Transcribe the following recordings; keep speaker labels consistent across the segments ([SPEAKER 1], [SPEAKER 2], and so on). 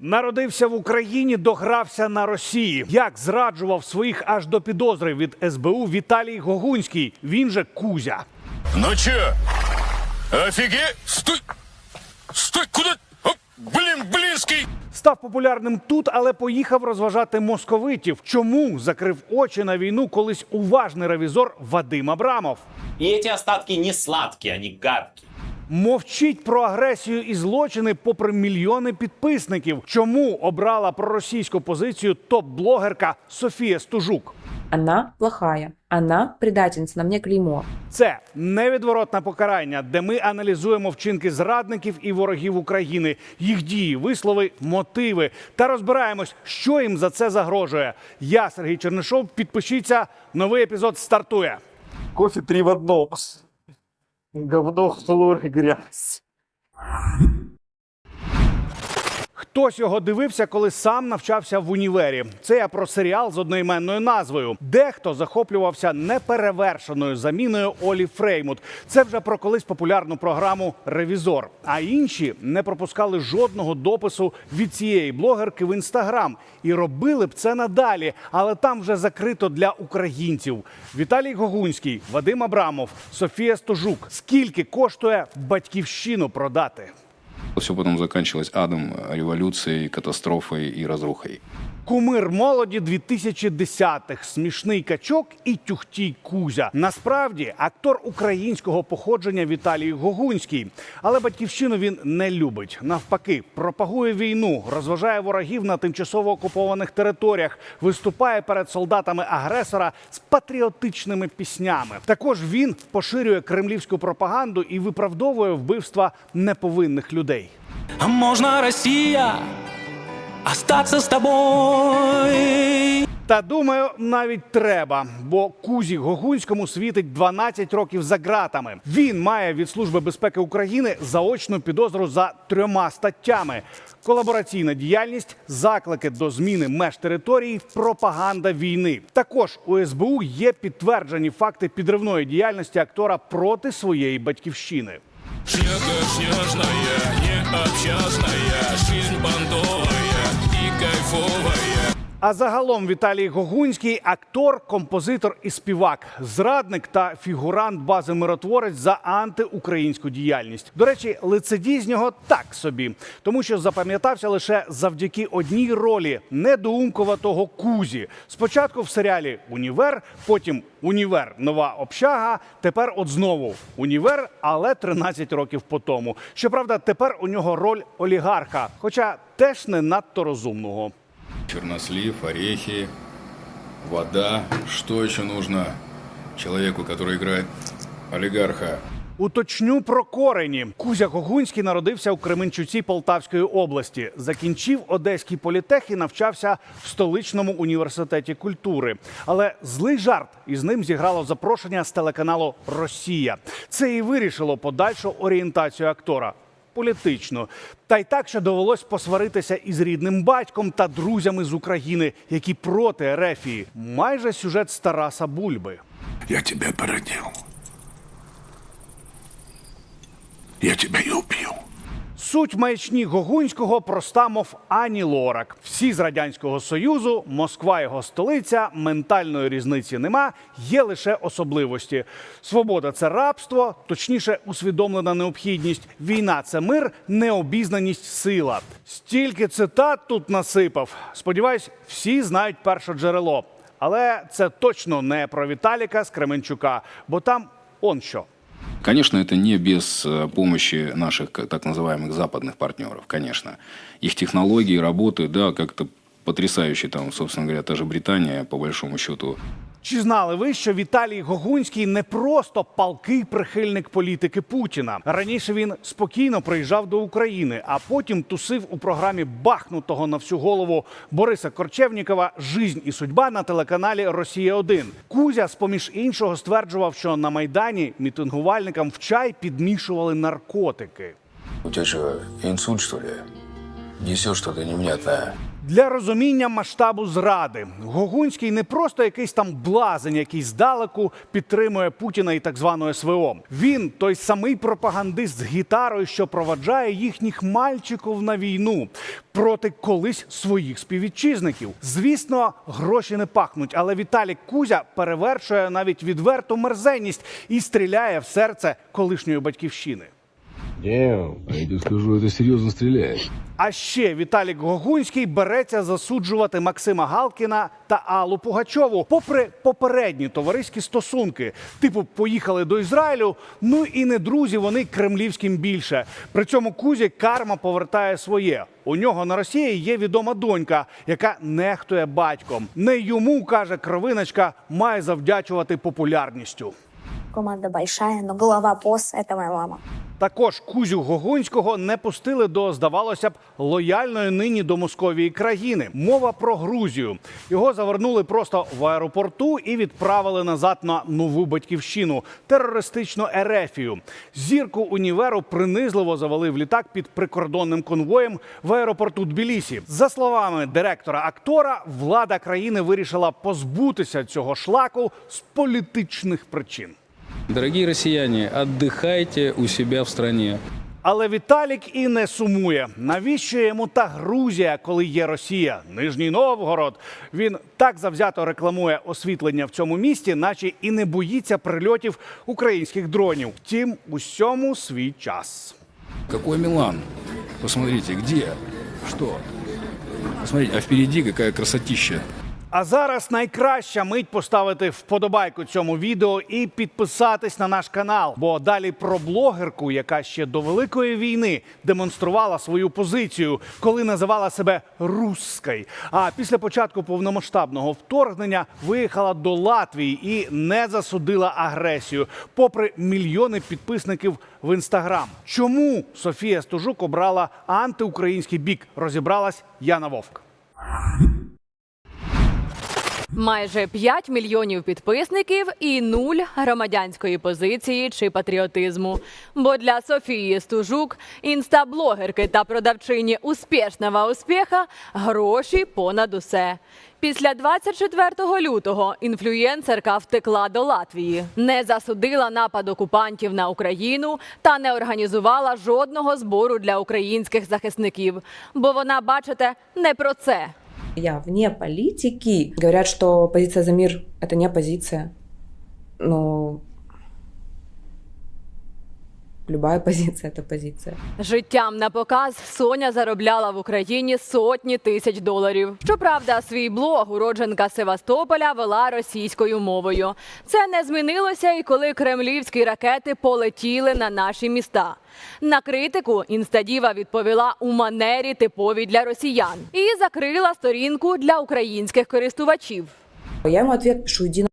[SPEAKER 1] Народився в Україні, догрався на Росії. Як зраджував своїх аж до підозри від СБУ Віталій Гогунський. Він же Кузя.
[SPEAKER 2] Ну чё? Офигеть! Стой! Стой! Куда? Оп, блин, блинский!
[SPEAKER 1] Став популярним тут, але поїхав розважати московитів. Чому закрив очі на війну колись уважний ревізор Вадим Абрамов?
[SPEAKER 3] И эти остатки не сладкие, они гадкие.
[SPEAKER 1] Мовчить про агресію і злочини попри мільйони підписників. Чому обрала проросійську позицію топ-блогерка Софія Стужук?
[SPEAKER 4] Она плохая. Она предательница, на мне клеймо.
[SPEAKER 1] Це невідворотне покарання, де ми аналізуємо вчинки зрадників і ворогів України, їх дії, вислови, мотиви та розбираємось, що їм за це загрожує. Я Сергій Чернишов. Підпишіться. Новий епізод стартує.
[SPEAKER 5] Кофе три в одном. Говно, хлор грязь.
[SPEAKER 1] Хтось його дивився, коли сам навчався в універі. Це я про серіал з одноіменною назвою. Дехто захоплювався неперевершеною заміною Олі Фреймут. Це вже про колись популярну програму Ревізор. А інші не пропускали жодного допису від цієї блогерки в інстаграм і робили б це надалі, але там вже закрито для українців. Віталій Гогунський, Вадим Абрамов, Софія Стожук. Скільки коштує батьківщину продати?
[SPEAKER 6] Все потом заканчивалось адом, революцией, катастрофой и разрухой.
[SPEAKER 1] Кумир молоді 2010-х, смішний качок і тюхтій Кузя. Насправді актор українського походження Віталій Гогунський, але батьківщину він не любить. Навпаки, пропагує війну, розважає ворогів на тимчасово окупованих територіях, виступає перед солдатами агресора з патріотичними піснями. Також він поширює кремлівську пропаганду і виправдовує вбивства неповинних людей.
[SPEAKER 7] А можно Россия остаться с тобой?
[SPEAKER 1] Та думаю, навіть треба, бо Кузі Гогунському світить 12 років за ґратами. Він має від Служби безпеки України заочну підозру за трьома статтями: колабораційна діяльність, заклики до зміни меж території, пропаганда війни. Також у СБУ є підтверджені факти підривної діяльності актора проти своєї батьківщини.
[SPEAKER 2] Снежная, необщасная, жизнь бандовая и кайфовая.
[SPEAKER 1] А загалом Віталій Гогунський актор, композитор і співак, зрадник та фігурант бази миротворець за антиукраїнську діяльність. До речі, лицедій з нього так собі, тому що запам'ятався лише завдяки одній ролі недоумкуватого Кузі. Спочатку в серіалі Універ, потім Універ Нова общага. Тепер от знову Універ, але 13 років по тому. Щоправда, тепер у нього роль олігарха, хоча теж не надто розумного.
[SPEAKER 6] Чернослив, орехи, вода. Что еще нужно человеку, который играет олигарха?
[SPEAKER 1] Уточню про корені. Кузя Гогунський народився у Кременчуці Полтавської області. Закінчив Одеський політех і навчався в столичному університеті культури. Але злий жарт із ним зіграло запрошення з телеканалу Росія. Це і вирішило подальшу орієнтацію актора. Політично, та й так, що довелось посваритися із рідним батьком та друзями з України, які проти Ерефії. Майже сюжет з Тараса Бульби.
[SPEAKER 8] Я тебе породив. Я тебе і убью.
[SPEAKER 1] Суть маячні Гогунського проста, мов Ані Лорак. Всі з радянського союзу, Москва його столиця, ментальної різниці нема. Є лише особливості. Свобода це рабство, точніше, усвідомлена необхідність. Війна це мир, необізнаність сила. Стільки цитат тут насипав. Сподіваюсь, всі знають перше джерело. Але це точно не про Віталіка з Кременчука, бо там он що.
[SPEAKER 6] Конечно, это не без э, помощи наших так называемых западных партнеров, конечно. Их технологии работают, да, как-то потрясающе там, собственно говоря, та же Британия, по большому счету,
[SPEAKER 1] Чи знали ви, що Віталій Гогунський не просто палкий прихильник політики Путіна? Раніше він спокійно приїжджав до України, а потім тусив у програмі бахнутого на всю голову Бориса Корчевнікова Жизнь і судьба на телеканалі Росія 1 Кузя, з поміж іншого, стверджував, що на майдані мітингувальникам в чай підмішували наркотики.
[SPEAKER 9] У тебя что, инсульт, что ли? Несешь что-то невнятное.
[SPEAKER 1] Для розуміння масштабу зради Гогунський не просто якийсь там блазень, який здалеку підтримує Путіна і так званого СВО. Він той самий пропагандист з гітарою, що проваджає їхніх мальчиків на війну проти колись своїх співвітчизників. Звісно, гроші не пахнуть, але Віталік Кузя перевершує навіть відверту мерзенність і стріляє в серце колишньої батьківщини.
[SPEAKER 9] Damn, а я тебе скажу, это серьезно стреляет.
[SPEAKER 1] А ще Віталік Гогунський береться засуджувати Максима Галкіна та Аллу Пугачову, попри попередні товариські стосунки. Типу, поїхали до Ізраїлю. Ну і не друзі, вони кремлівським більше. При цьому Кузі карма повертає своє. У нього на Росії є відома донька, яка нехтує батьком. Не йому каже кровиночка, має завдячувати популярністю.
[SPEAKER 10] Команда большая, но голова босс – это моя мама.
[SPEAKER 1] Також Кузю Гогунського не пустили до, здавалося б, лояльної нині до Московії країни. Мова про Грузію. Його завернули просто в аеропорту і відправили назад на нову батьківщину терористичну Ерефію. Зірку універу принизливо завели в літак під прикордонним конвоєм в аеропорту Тбілісі. За словами директора актора, влада країни вирішила позбутися цього шлаку з політичних причин.
[SPEAKER 6] Дорогие россияне, отдыхайте у себя в стране.
[SPEAKER 1] Але Віталік і не сумує. Навіщо йому та Грузія, коли є Росія? Нижній Новгород. Він так завзято рекламує освітлення в цьому місті, наче і не боїться прильотів українських дронів. Втім, усьому свій час.
[SPEAKER 6] Какой Милан? Посмотрите, где? Что? Посмотрите, а впереди какая красотища.
[SPEAKER 1] А зараз найкраща мить поставити вподобайку цьому відео і підписатись на наш канал. Бо далі про блогерку, яка ще до великої війни демонструвала свою позицію, коли називала себе русской. А після початку повномасштабного вторгнення виїхала до Латвії і не засудила агресію, попри мільйони підписників в інстаграм. Чому Софія Стужук обрала антиукраїнський бік? Розібралась Яна Вовк.
[SPEAKER 11] Майже 5 мільйонів підписників і нуль громадянської позиції чи патріотизму. Бо для Софії Стужук, інстаблогерки та продавчині успішного успіха гроші понад усе. Після 24 лютого інфлюєнсерка втекла до Латвії, не засудила напад окупантів на Україну та не організувала жодного збору для українських захисників. Бо вона, бачите, не про це.
[SPEAKER 4] Я вне политики. Говорят, что позиция за мир – это не позиция. Но любая позиция – это позиция.
[SPEAKER 11] Життям на показ Соня заробляла в Україні сотні тисяч доларів. Щоправда, свій блог уродженка Севастополя вела російською мовою. Це не змінилося і коли кремлівські ракети полетіли на наші міста. На критику інстадіва відповіла у манері типовій для росіян і закрила сторінку для українських користувачів.
[SPEAKER 4] Я ему ответ пишу «иди на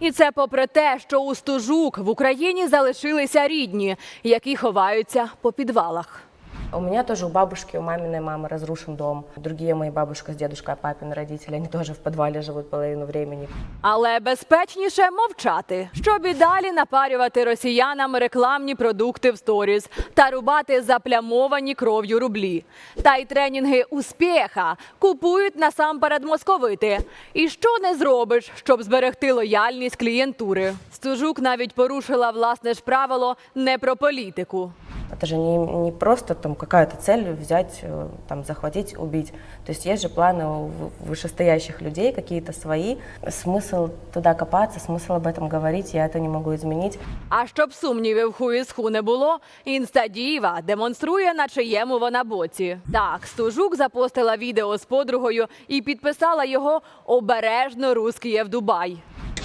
[SPEAKER 11] І це попри те, що у стужук в Україні залишилися рідні, які ховаються по підвалах.
[SPEAKER 12] У меня тоже у бабушки, у маминой мамы разрушен дом. Другие мои бабушка с дедушкой, папины родители, они тоже в подвале живут половину времени.
[SPEAKER 11] Але безпечніше мовчати, щоб і далі напарювати росіянам рекламні продукти в сторіс та рубати заплямовані кров'ю рублі. Та й тренінги успіха купують насамперед московити. І що не зробиш, щоб зберегти лояльність клієнтури? Стужук навіть порушила власне ж правило не про політику.
[SPEAKER 12] Это же не, не просто там какая-то цель взять, э, там, захватить, убить. То есть есть же планы у в- вышестоящих людей, какие-то свои. Смысл туда копаться, смысл об этом говорить, я это не могу изменить.
[SPEAKER 11] А щоб сумнівів хуїсху не було, інстадіва демонструє, на чиєму вона боці. Так, стужук запостила відео з подругою і підписала його обережно русський в Дубай.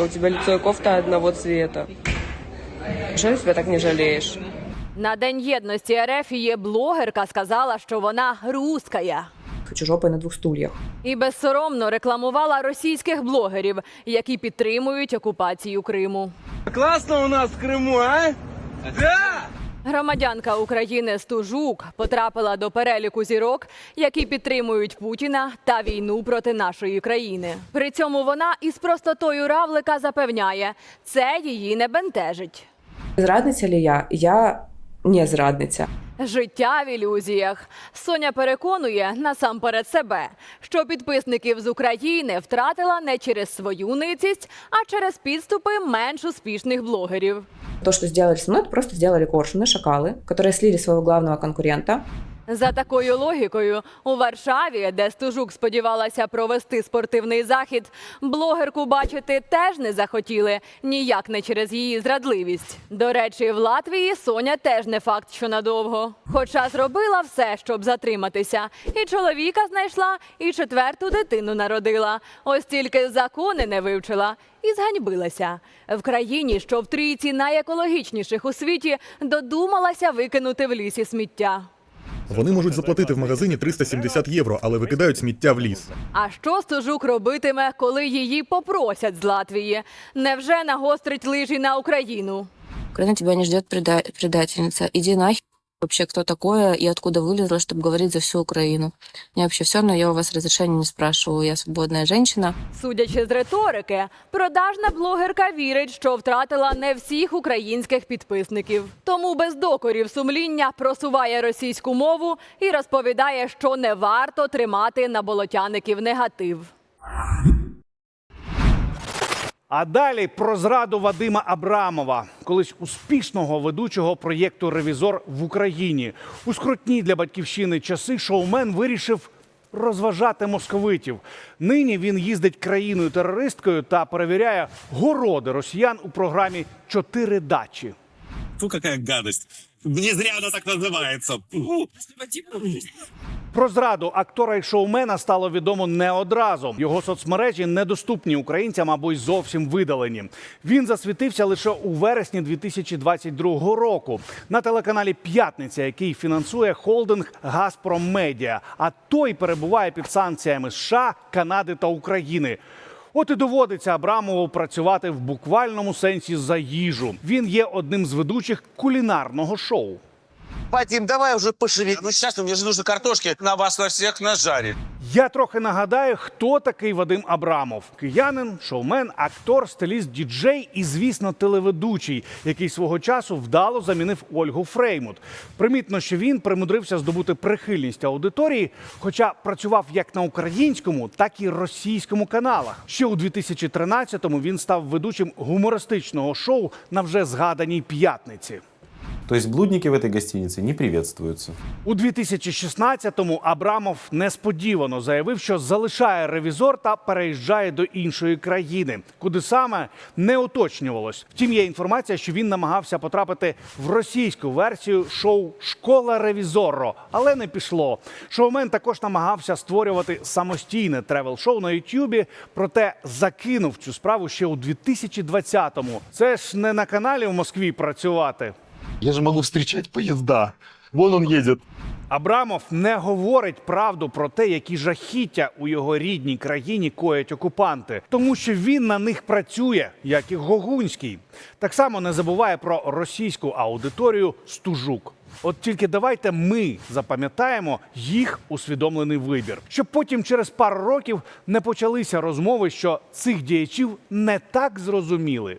[SPEAKER 12] У тебя лицо и кофта одного цвета. Жаль, себя так не жалеешь.
[SPEAKER 11] На день єдності Ерефії блогерка сказала, що вона руская.
[SPEAKER 4] хочу жопой на двух стульях».
[SPEAKER 11] І безсоромно рекламувала російських блогерів, які підтримують окупацію Криму.
[SPEAKER 5] Классно у нас в Крыму, а?
[SPEAKER 11] Громадянка України Стужук потрапила до переліку зірок, які підтримують Путіна та війну проти нашої країни. При цьому вона із простотою равлика запевняє, це її не бентежить.
[SPEAKER 4] Зрадниця ли я? Я не зрадниця.
[SPEAKER 11] Життя в ілюзіях. Соня переконує насамперед себе, що підписників з України втратила не через свою ницість, а через підступи менш успішних блогерів.
[SPEAKER 4] То, что сделали со мной, это просто сделали коршуны, шакалы, которые слили своего главного конкурента.
[SPEAKER 11] За такою логікою, у Варшаві, де Стужук сподівалася провести спортивний захід, блогерку бачити теж не захотіли, ніяк не через її зрадливість. До речі, в Латвії Соня теж не факт, що надовго. Хоча зробила все, щоб затриматися. І чоловіка знайшла, і четверту дитину народила. Ось тільки закони не вивчила і зганьбилася. В країні, що в трійці найекологічніших у світі, додумалася викинути в лісі сміття.
[SPEAKER 13] Вони можуть заплатити в магазині 370 євро, але викидають сміття в ліс.
[SPEAKER 11] А що Стожук робитиме, коли її попросять з Латвії? Невже нагострить лижі на Україну?
[SPEAKER 12] Україна тебе не ждет предательниця. Іди нахер. Вообще, кто такое и откуда вылезла, чтобы говорить за всю Украину. Мне вообще все равно, я у вас разрешения не спрашиваю. Я свободная женщина.
[SPEAKER 11] Судячи з риторики, продажна блогерка вірить, що втратила не всіх українських підписників. Тому без докорів сумління просуває російську мову і розповідає, що не варто тримати на болотяників негатив.
[SPEAKER 1] А далі про зраду Вадима Абрамова, колись успішного ведучого проєкту Ревізор в Україні. У скрутні для батьківщини часи шоумен вирішив розважати московитів. Нині він їздить країною терористкою та перевіряє городи росіян у програмі Чотири дачі.
[SPEAKER 3] Фу, какая гадость. Не зря она так называется.
[SPEAKER 1] Про зраду актора і шоумена стало відомо не одразу. Його соцмережі недоступні українцям або й зовсім видалені. Він засвітився лише у вересні 2022 року на телеканалі П'ятниця, який фінансує холдинг Газпром Медіа. А той перебуває під санкціями США, Канади та України. От і доводиться Абрамову працювати в буквальному сенсі за їжу. Він є одним з ведучих кулінарного шоу.
[SPEAKER 3] Вадим, давай уже пошевели. Ну сейчас мне же нужно картошки на вас на всех нажарить.
[SPEAKER 1] Я трохи нагадаю, хто такий Вадим Абрамов: киянин, шоумен, актор, стиліст, діджей і, звісно, телеведучий, який свого часу вдало замінив Ольгу Фреймут. Примітно, що він примудрився здобути прихильність аудиторії, хоча працював як на українському, так і російському каналах. Ще у 2013-му він став ведучим гумористичного шоу на вже згаданій п'ятниці.
[SPEAKER 14] То есть блудники в этой гостинице не приветствуются.
[SPEAKER 1] У 2016-му Абрамов несподівано заявив, що залишає ревізор та переїжджає до іншої країни, куди саме не уточнювалось. Втім, є інформація, що він намагався потрапити в російську версію шоу Школа ревізоро, але не пішло. Шоумен також намагався створювати самостійне тревел-шоу на Ютубі, проте закинув цю справу ще у 2020-му. Це ж не на каналі в Москві працювати.
[SPEAKER 5] Я же могу встречать поезда. Вон он едет.
[SPEAKER 1] Абрамов не говорить правду про те, які жахіття у його рідній країні коять окупанти, тому що він на них працює, як і Гогунський. Так само не забуває про російську аудиторію Стужук. От тільки давайте ми запам'ятаємо їх усвідомлений вибір, щоб потім через пару років не почалися розмови, що цих діячів не так зрозуміли.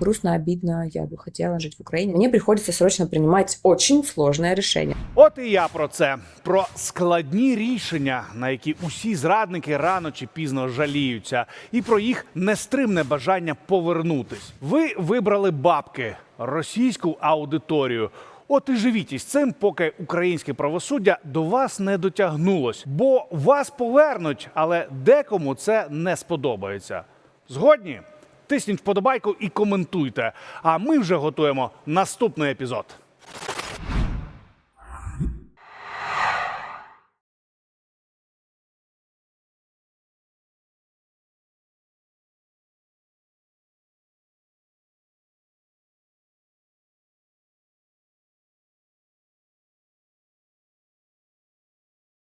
[SPEAKER 4] Грустно, обидно, я бы хотела жить в Украине. Мне приходится срочно принимать очень сложное решение.
[SPEAKER 1] От і я про це про складні рішення, на які усі зрадники рано чи пізно жаліються, і про їх нестримне бажання повернутись. Ви вибрали бабки, російську аудиторію. От і живіть із цим, поки українське правосуддя до вас не дотягнулось, бо вас повернуть, але декому це не сподобається. Згодні? Тисніть вподобайку і коментуйте. А ми вже готуємо наступний епізод.